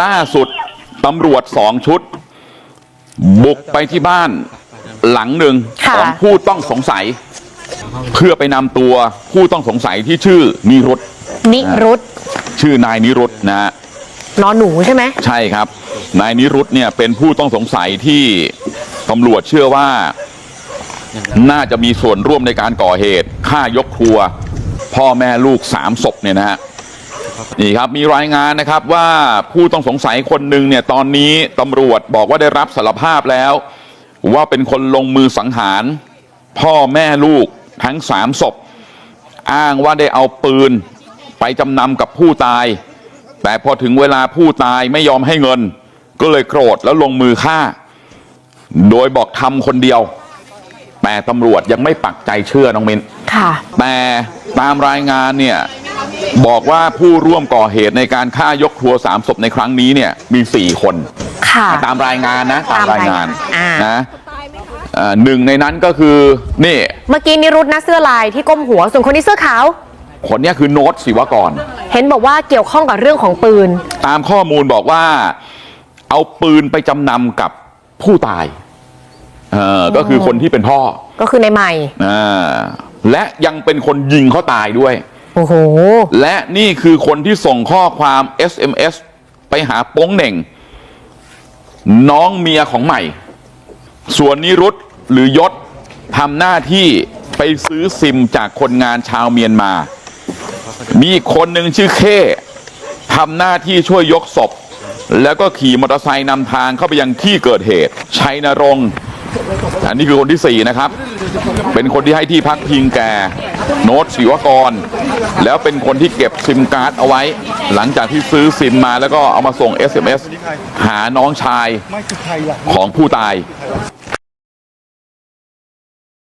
ล่าสุดตำรวจสองชุด บุกไปที่บ้านหลังหนึ่งค่ะของผู้ต้องสงสัย เพื่อไปนำตัวผู้ต้องสงสัยที่ชื่อนิรุตนิรุตชื่อนายนิรุตนะฮะนอนหนูใช่ไหมใช่ครับ นายนิรุตเนี่ยเป็นผู้ต้องสงสัยที่ตำรวจเชื่อว่า น่าจะมีส่วนร่วมในการก่อเหตุฆ่ายกครัว พ่อแม่ลูกสามศพเนี่ยนะฮะ นี่ครับมีรายงานนะครับว่าผู้ต้องสงสัยคนหนึ่งเนี่ยตอนนี้ตำรวจบอกว่าได้รับสารภาพแล้ว ว่าเป็นคนลงมือสังหาร พ่อแม่ลูกทั้งสามศพ อ้างว่าได้เอาปืนไปจำนำกับผู้ตาย แต่พอถึงเวลาผู้ตายไม่ยอมให้เงิน ก็เลยโกรธแล้วลงมือฆ่า โดยบอกทำคนเดียว แต่ตำรวจยังไม่ปักใจเชื่อน้องมิ้นค่ะแต่ตามรายงานเนี่ย บอกว่าผู้ร่วมก่อเหตุในการฆ่ายกครัวสามศพในครั้งนี้เนี่ยมีสี่คนค่ะตามรายงานนะตามรายงานอ่านนะอ่าหนึ่งในนั้นก็คือนี่ เมื่อกี้นิรุตนะเสื้อลายที่ก้มหัวส่วนคนนี้เสื้อขาว คนเนี้ยคือโน้ตศิวกร เห็นบอกว่าเกี่ยวข้องกับเรื่องของปืน ตามข้อมูลบอกว่าเอาปืนไปจำนำกับผู้ตายเออก็คือคนที่เป็นพ่อ ก็คือในใหม่อ่าและยังเป็นคนยิงเขาตายด้วย โอ้โห และนี่คือคนที่ส่งข้อความ SMS ไปหาโป้งเหน่ง น้องเมียของใหม่ ส่วนนิรุตหรือยศทำหน้าที่ไปซื้อซิมจากคนงานชาวเมียนมา มีคนหนึ่งชื่อเคทำหน้าที่ช่วยยกศพ แล้วก็ขี่มอเตอร์ไซค์นำทางเข้าไปยังที่เกิดเหตุ ชัยนรงค์อันนี้คือคนที่สี่นะครับ เป็นคนที่ให้ที่พักพิงแก โน้ตศิวกร แล้วเป็นคนที่เก็บซิมการ์ดเอาไว้ หลังจากที่ซื้อซิมมาแล้วก็เอามาส่ง SMS หาน้องชายของผู้ตาย